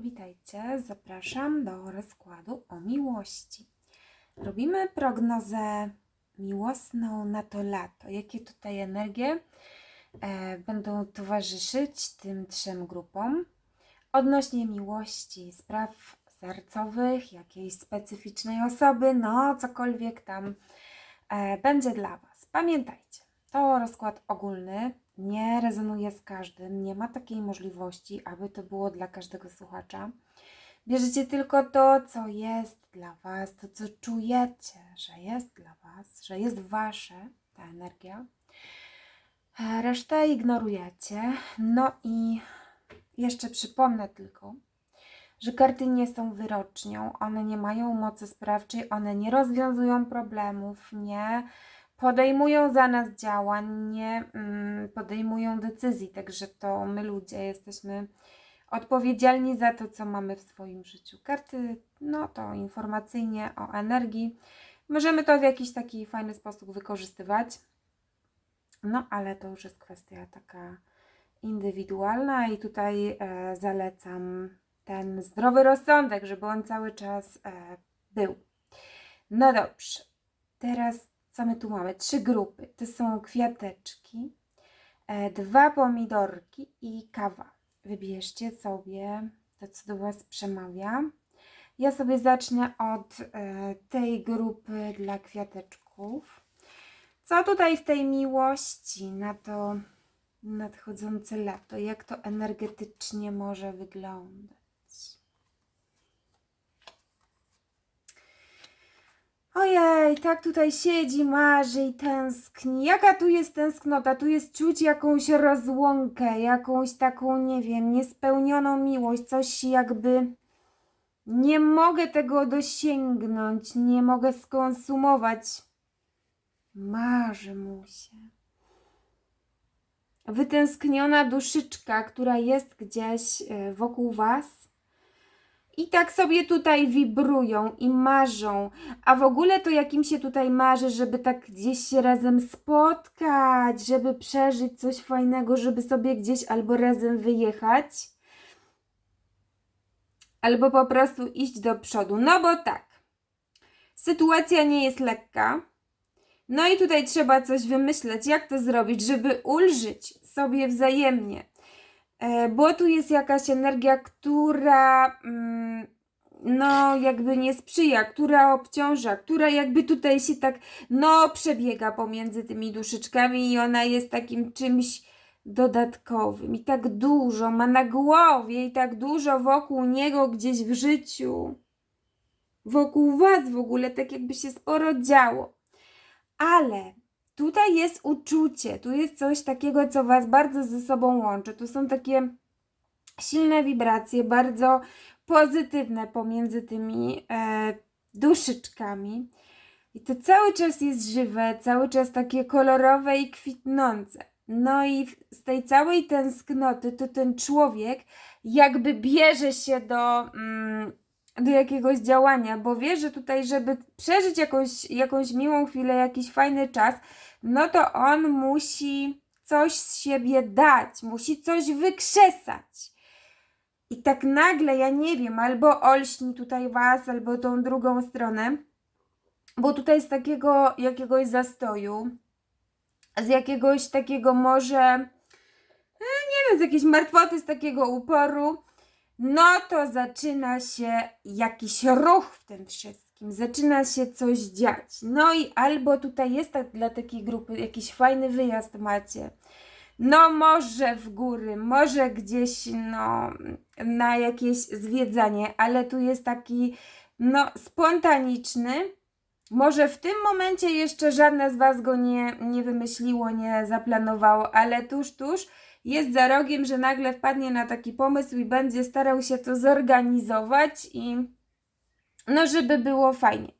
Witajcie, zapraszam do rozkładu o miłości. Robimy prognozę miłosną na to lato. Jakie tutaj energie e, będą towarzyszyć tym trzem grupom? Odnośnie miłości, spraw sercowych, jakiejś specyficznej osoby, no cokolwiek tam e, będzie dla Was. Pamiętajcie, to rozkład ogólny, nie rezonuje z każdym, nie ma takiej możliwości, aby to było dla każdego słuchacza. Bierzecie tylko to, co jest dla Was, to, co czujecie, że jest dla Was, że jest Wasze, ta energia. E, Resztę ignorujecie. No i jeszcze przypomnę tylko, że karty nie są wyrocznią, one nie mają mocy sprawczej, one nie rozwiązują problemów, nie podejmują za nas działań, nie mm, podejmują decyzji. Także to my ludzie jesteśmy odpowiedzialni za to, co mamy w swoim życiu. Karty, no to informacyjnie o energii. Możemy to w jakiś taki fajny sposób wykorzystywać. No, ale to już jest kwestia taka indywidualna i tutaj e, zalecam ten zdrowy rozsądek, żeby on cały czas e, był. No dobrze. Teraz co my tu mamy? Trzy grupy. To są kwiateczki, e, dwa pomidorki i kawa. Wybierzcie sobie to, co do Was przemawia. Ja sobie zacznę od e, tej grupy dla kwiateczków. Co tutaj w tej miłości na to nadchodzące lato? Jak to energetycznie może wyglądać? Ojej, tak tutaj siedzi, marzy i tęskni. Jaka tu jest tęsknota? Tu jest czuć jakąś rozłąkę, jakąś taką, nie wiem, niespełnioną miłość, coś jakby. Nie mogę tego dosięgnąć, nie mogę skonsumować. Marzy mu się. Wytęskniona duszyczka, która jest gdzieś e, wokół Was. I tak sobie tutaj wibrują i marzą. A w ogóle to jakim się tutaj marzy, żeby tak gdzieś się razem spotkać, żeby przeżyć coś fajnego, żeby sobie gdzieś albo razem wyjechać, albo po prostu iść do przodu. No bo tak, sytuacja nie jest lekka. No i tutaj trzeba coś wymyśleć, jak to zrobić, żeby ulżyć sobie wzajemnie. E, Bo tu jest jakaś energia, która mm, no jakby nie sprzyja, która obciąża, która jakby tutaj się tak no przebiega pomiędzy tymi duszyczkami i ona jest takim czymś dodatkowym i tak dużo ma na głowie i tak dużo wokół niego gdzieś w życiu. Wokół was w ogóle tak jakby się sporo działo. Ale tutaj jest uczucie, tu jest coś takiego, co Was bardzo ze sobą łączy. Tu są takie silne wibracje, bardzo pozytywne pomiędzy tymi e, duszyczkami. I to cały czas jest żywe, cały czas takie kolorowe i kwitnące. No i z tej całej tęsknoty to ten człowiek jakby bierze się do, mm, do jakiegoś działania, bo wie, że tutaj, żeby przeżyć jakąś, jakąś miłą chwilę, jakiś fajny czas, no to on musi coś z siebie dać, musi coś wykrzesać. I tak nagle, ja nie wiem, albo olśni tutaj was, albo tą drugą stronę, bo tutaj z takiego jakiegoś zastoju, z jakiegoś takiego może, e, nie wiem, z jakiejś martwoty, z takiego uporu, no to zaczyna się jakiś ruch w tym wszystkim, zaczyna się coś dziać. No i albo tutaj jest tak dla takiej grupy jakiś fajny wyjazd macie, no może w góry, może gdzieś no na jakieś zwiedzanie, ale tu jest taki no spontaniczny. Może w tym momencie jeszcze żadne z Was go nie, nie wymyśliło, nie zaplanowało, ale tuż, tuż jest za rogiem, że nagle wpadnie na taki pomysł i będzie starał się to zorganizować i no, żeby było fajnie.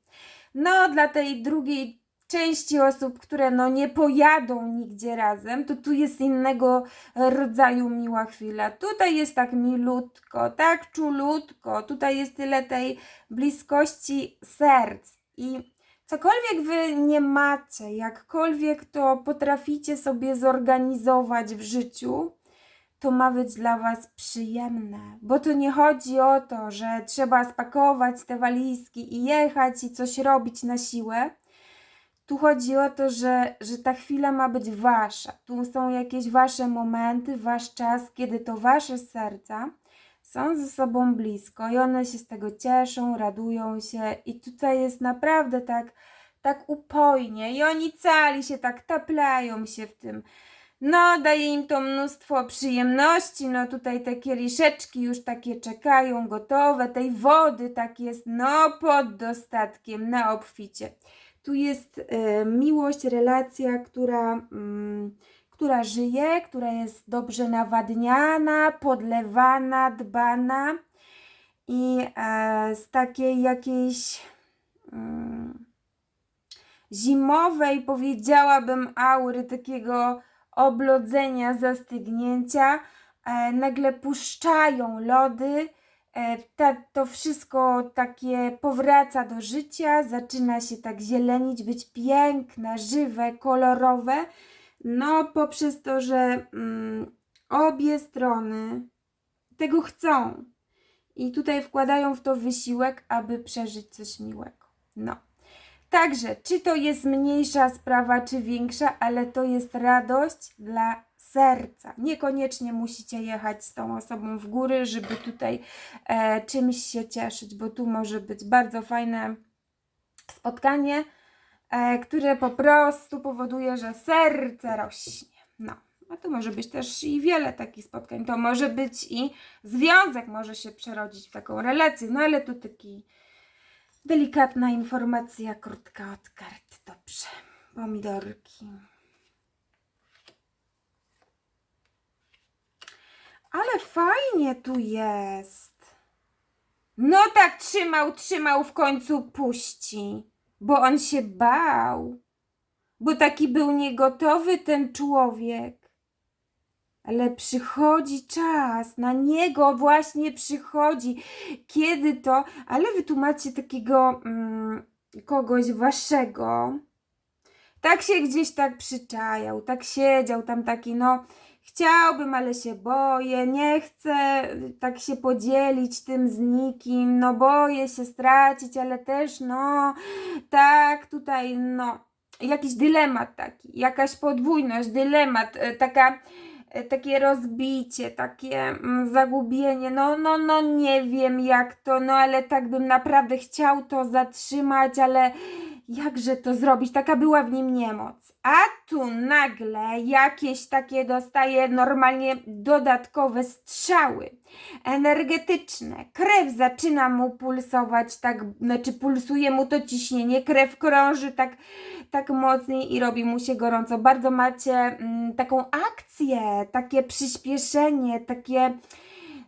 No, dla tej drugiej części osób, które no nie pojadą nigdzie razem, to tu jest innego rodzaju miła chwila. Tutaj jest tak milutko, tak czulutko, tutaj jest tyle tej bliskości serc i cokolwiek wy nie macie, jakkolwiek to potraficie sobie zorganizować w życiu, to ma być dla Was przyjemne, bo to nie chodzi o to, że trzeba spakować te walizki i jechać i coś robić na siłę. Tu chodzi o to, że, że ta chwila ma być Wasza. Tu są jakieś Wasze momenty, Wasz czas, kiedy to Wasze serca są ze sobą blisko i one się z tego cieszą, radują się i tutaj jest naprawdę tak, tak upojnie i oni cali się tak taplają się w tym. No, daje im to mnóstwo przyjemności. No, tutaj te kieliszeczki już takie czekają, gotowe. Tej wody tak jest, no, pod dostatkiem, na obficie. Tu jest e, miłość, relacja, która, mm, która żyje, która jest dobrze nawadniana, podlewana, dbana i e, z takiej jakiejś. Mm, zimowej, powiedziałabym, aury takiego oblodzenia, zastygnięcia, e, nagle puszczają lody. E, ta, to wszystko takie powraca do życia, zaczyna się tak zielenić, być piękne, żywe, kolorowe. No, poprzez to, że mm, obie strony tego chcą i tutaj wkładają w to wysiłek, aby przeżyć coś miłego. No. Także, czy to jest mniejsza sprawa, czy większa, ale to jest radość dla serca. Niekoniecznie musicie jechać z tą osobą w góry, żeby tutaj e, czymś się cieszyć, bo tu może być bardzo fajne spotkanie, które po prostu powoduje, że serce rośnie. No. A tu może być też i wiele takich spotkań. To może być i związek może się przerodzić w taką relację, no ale tu taki Delikatna informacja, krótka od kart. Dobrze. Pomidorki. Ale fajnie tu jest. No tak trzymał, trzymał, w końcu puści. Bo on się bał. Bo taki był niegotowy ten człowiek. Ale przychodzi czas, na niego właśnie przychodzi. Kiedy to, ale wy takiego mm, kogoś waszego. Tak się gdzieś tak przyczajał, tak siedział tam taki, no chciałbym, ale się boję, nie chcę tak się podzielić tym z nikim, no boję się stracić, ale też no tak tutaj, no jakiś dylemat taki, jakaś podwójność, dylemat, e, taka E, takie rozbicie, takie mm, zagubienie. No, no, no nie wiem jak to, no ale tak bym naprawdę chciał to zatrzymać, ale jakże to zrobić? Taka była w nim niemoc. A tu nagle jakieś takie dostaje normalnie dodatkowe strzały energetyczne. Krew zaczyna mu pulsować, tak, znaczy pulsuje mu to ciśnienie, krew krąży tak, tak mocniej i robi mu się gorąco. Bardzo macie mm, taką akcję, takie przyspieszenie, takie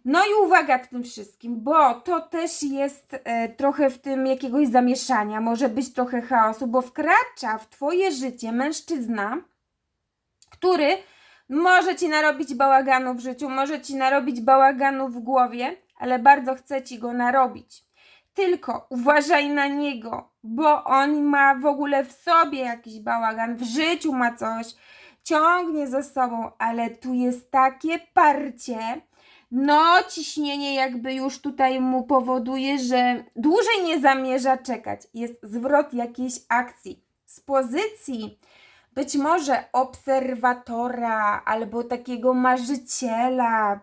no i uwaga w tym wszystkim, bo to też jest e, trochę w tym jakiegoś zamieszania, może być trochę chaosu, bo wkracza w Twoje życie mężczyzna, który może Ci narobić bałaganu w życiu, może Ci narobić bałaganu w głowie, ale bardzo chce Ci go narobić. Tylko uważaj na niego, bo on ma w ogóle w sobie jakiś bałagan, w życiu ma coś, ciągnie za sobą, ale tu jest takie parcie, no, ciśnienie jakby już tutaj mu powoduje, że dłużej nie zamierza czekać. Jest zwrot jakiejś akcji. Z pozycji być może obserwatora albo takiego marzyciela,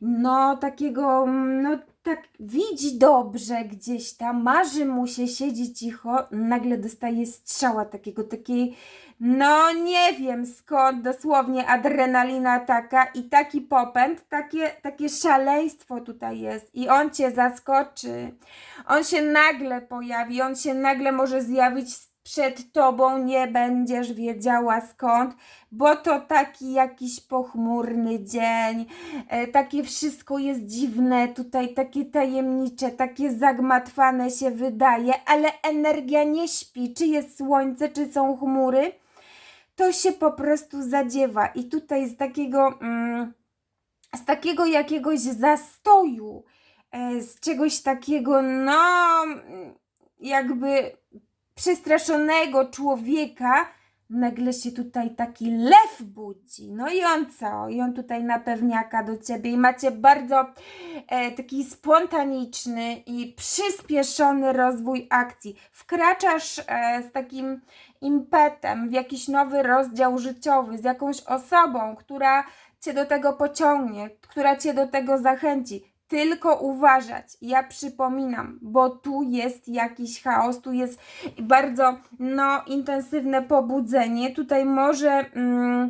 no takiego, no tak widzi dobrze gdzieś tam, marzy mu się, siedzi cicho, nagle dostaje strzała takiego, takiej, no nie wiem skąd, dosłownie adrenalina taka i taki popęd, takie, takie szaleństwo tutaj jest. I on cię zaskoczy, on się nagle pojawi, on się nagle może zjawić przed tobą nie będziesz wiedziała skąd, bo to taki jakiś pochmurny dzień, e, takie wszystko jest dziwne, tutaj takie tajemnicze, takie zagmatwane się wydaje, ale energia nie śpi, czy jest słońce, czy są chmury, to się po prostu zadziewa i tutaj z takiego, mm, z takiego jakiegoś zastoju, e, z czegoś takiego, no, jakby przestraszonego człowieka nagle się tutaj taki lew budzi. No i on co? I on tutaj na pewniaka do ciebie i macie bardzo e, taki spontaniczny i przyspieszony rozwój akcji. Wkraczasz e, z takim impetem w jakiś nowy rozdział życiowy, z jakąś osobą, która cię do tego pociągnie, która cię do tego zachęci. Tylko uważać. Ja przypominam, bo tu jest jakiś chaos, tu jest bardzo no, intensywne pobudzenie. Tutaj może. Mm,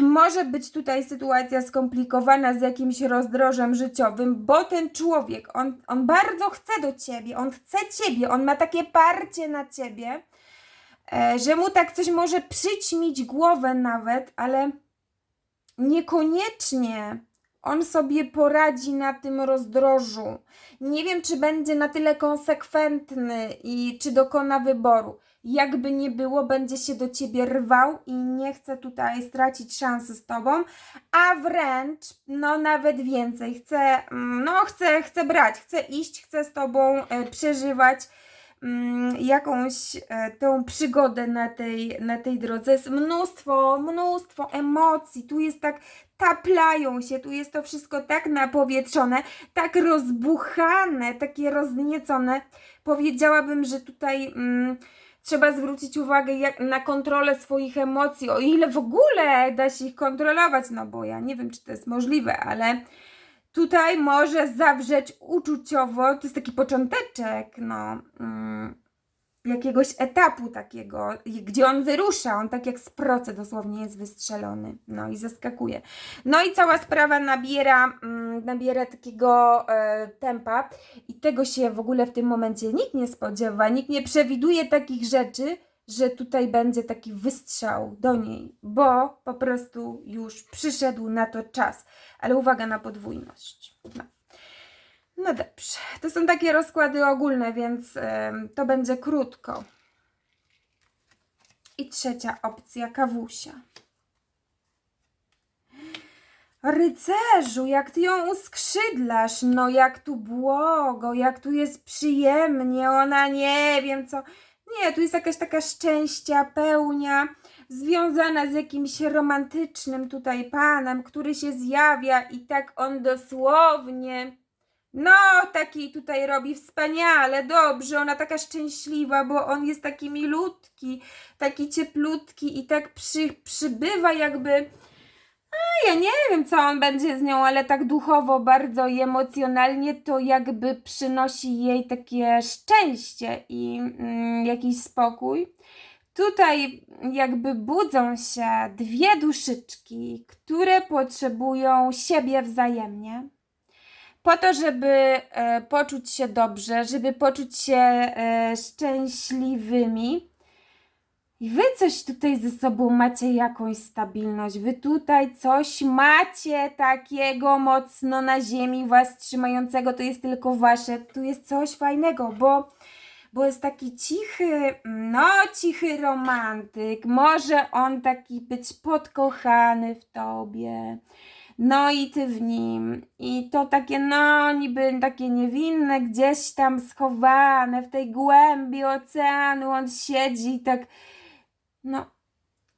może być tutaj sytuacja skomplikowana z jakimś rozdrożem życiowym, bo ten człowiek, on, on bardzo chce do ciebie, on chce ciebie, on ma takie parcie na ciebie, e, że mu tak coś może przyćmić głowę nawet, ale niekoniecznie on sobie poradzi na tym rozdrożu. Nie wiem, czy będzie na tyle konsekwentny i czy dokona wyboru. Jakby nie było, będzie się do ciebie rwał i nie chce tutaj stracić szansy z tobą, a wręcz, no nawet więcej, chce, mm, no chce, chce brać, chce iść, chce z tobą e, przeżywać jakąś e, tą przygodę na tej, na tej drodze. Jest mnóstwo, mnóstwo emocji. Tu jest tak, taplają się, tu jest to wszystko tak napowietrzone, tak rozbuchane, takie rozniecone. Powiedziałabym, że tutaj mm, trzeba zwrócić uwagę jak, na kontrolę swoich emocji, o ile w ogóle da się ich kontrolować, no bo ja nie wiem, czy to jest możliwe, ale tutaj może zawrzeć uczuciowo, to jest taki począteczek, no, mm, jakiegoś etapu takiego, gdzie on wyrusza, on tak jak z procy dosłownie jest wystrzelony, no i zaskakuje. No i cała sprawa nabiera, mm, nabiera takiego e, tempa i tego się w ogóle w tym momencie nikt nie spodziewa, nikt nie przewiduje takich rzeczy, że tutaj będzie taki wystrzał do niej, bo po prostu już przyszedł na to czas. Ale uwaga na podwójność. No. No dobrze, to są takie rozkłady ogólne, więc to będzie krótko. I trzecia opcja, kawusia. Rycerzu, jak ty ją uskrzydlasz, no jak tu błogo, jak tu jest przyjemnie, ona nie wiem co. Nie, tu jest jakaś taka szczęścia, pełnia, związana z jakimś romantycznym tutaj panem, który się zjawia i tak on dosłownie no, taki tutaj robi wspaniale, dobrze, ona taka szczęśliwa, bo on jest taki milutki, taki cieplutki i tak przy, przybywa jakby. A ja nie wiem, co on będzie z nią, ale tak duchowo, bardzo i emocjonalnie to jakby przynosi jej takie szczęście i mm, jakiś spokój. Tutaj jakby budzą się dwie duszyczki, które potrzebują siebie wzajemnie po to, żeby e, poczuć się dobrze, żeby poczuć się e, szczęśliwymi. I wy coś tutaj ze sobą macie jakąś stabilność. Wy tutaj coś macie takiego mocno na ziemi was trzymającego. To jest tylko wasze. Tu jest coś fajnego, bo, bo jest taki cichy, no cichy romantyk. Może on taki być podkochany w tobie. No i ty w nim. I to takie, no, niby takie niewinne, gdzieś tam schowane w tej głębi oceanu. On siedzi i tak, no,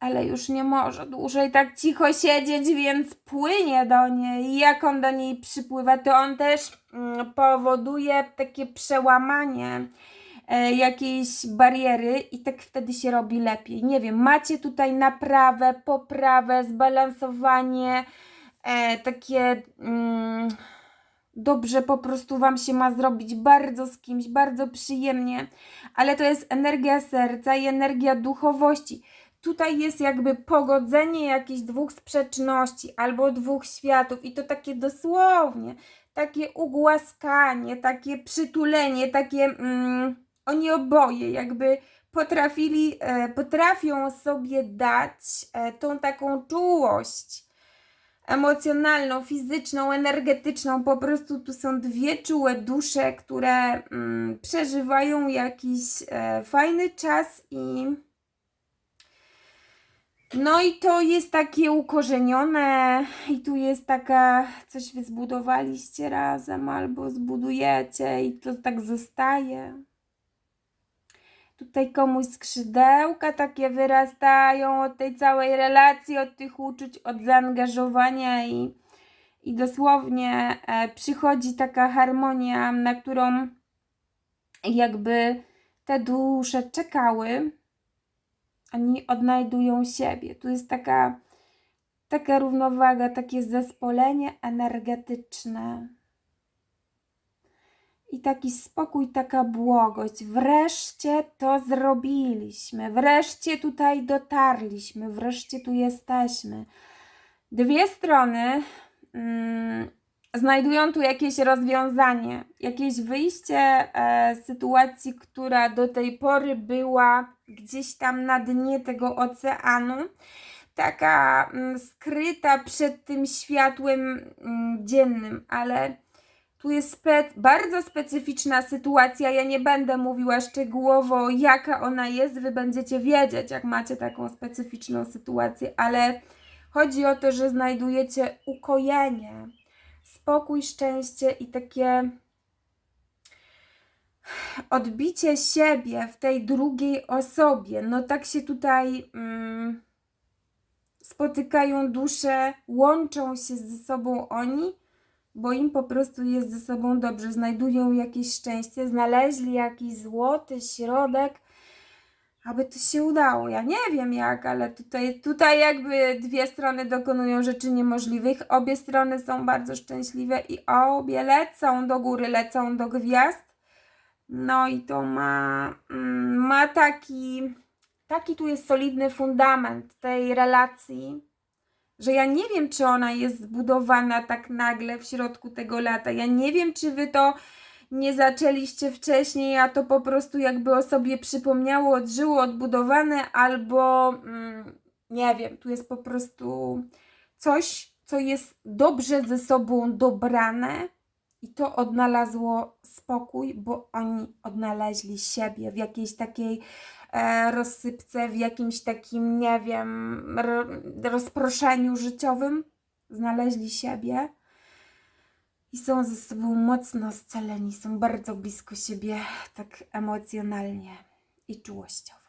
ale już nie może dłużej tak cicho siedzieć, więc płynie do niej. I jak on do niej przypływa, to on też mm, powoduje takie przełamanie e, jakiejś bariery i tak wtedy się robi lepiej. Nie wiem, macie tutaj naprawę, poprawę, zbalansowanie e, takie mm, dobrze po prostu Wam się ma zrobić bardzo z kimś, bardzo przyjemnie, ale to jest energia serca i energia duchowości. Tutaj jest jakby pogodzenie jakichś dwóch sprzeczności albo dwóch światów i to takie dosłownie, takie ugłaskanie, takie przytulenie, takie mm, oni oboje jakby potrafili, e, potrafią sobie dać e, tą taką czułość emocjonalną, fizyczną, energetyczną. Po prostu tu są dwie czułe dusze, które mm, przeżywają jakiś e, fajny czas i. No i to jest takie ukorzenione i tu jest taka, coś wy zbudowaliście razem albo zbudujecie i to tak zostaje. Tutaj komuś skrzydełka takie wyrastają od tej całej relacji, od tych uczuć, od zaangażowania i, i dosłownie e, przychodzi taka harmonia, na którą jakby te dusze czekały. Oni odnajdują siebie. Tu jest taka, taka równowaga, takie zespolenie energetyczne i taki spokój, taka błogość. Wreszcie to zrobiliśmy, wreszcie tutaj dotarliśmy, wreszcie tu jesteśmy. Dwie strony mm, znajdują tu jakieś rozwiązanie, jakieś wyjście e, sytuacji, która do tej pory była gdzieś tam na dnie tego oceanu. Taka mm, skryta przed tym światłem mm, dziennym, ale tu jest spe bardzo specyficzna sytuacja. Ja nie będę mówiła szczegółowo, jaka ona jest. Wy będziecie wiedzieć, jak macie taką specyficzną sytuację, ale chodzi o to, że znajdujecie ukojenie, spokój, szczęście i takie odbicie siebie w tej drugiej osobie. No tak się tutaj mm, spotykają dusze, łączą się ze sobą oni bo im po prostu jest ze sobą dobrze, znajdują jakieś szczęście, znaleźli jakiś złoty środek, aby to się udało. Ja nie wiem jak, ale tutaj, tutaj jakby dwie strony dokonują rzeczy niemożliwych, obie strony są bardzo szczęśliwe i obie lecą do góry, lecą do gwiazd. No i to ma, mm, ma taki, taki tu jest solidny fundament tej relacji że ja nie wiem, czy ona jest zbudowana tak nagle w środku tego lata. Ja nie wiem, czy wy to nie zaczęliście wcześniej, a to po prostu jakby o sobie przypomniało, odżyło, odbudowane, albo mm, nie wiem, tu jest po prostu coś, co jest dobrze ze sobą dobrane i to odnalazło spokój, bo oni odnaleźli siebie w jakiejś takiej rozsypce, w jakimś takim, nie wiem, ro, rozproszeniu życiowym. Znaleźli siebie i są ze sobą mocno scaleni, są bardzo blisko siebie, tak emocjonalnie i czułościowo.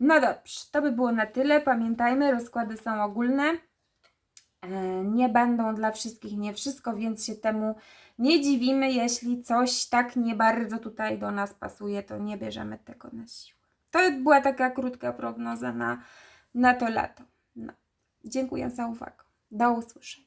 No dobrze, to by było na tyle. Pamiętajmy, rozkłady są ogólne. E, Nie będą dla wszystkich, nie wszystko, więc się temu nie dziwimy. Jeśli coś tak nie bardzo tutaj do nas pasuje, to nie bierzemy tego na siłę. To była taka krótka prognoza na, na to lato. No. Dziękuję za uwagę. Do usłyszenia.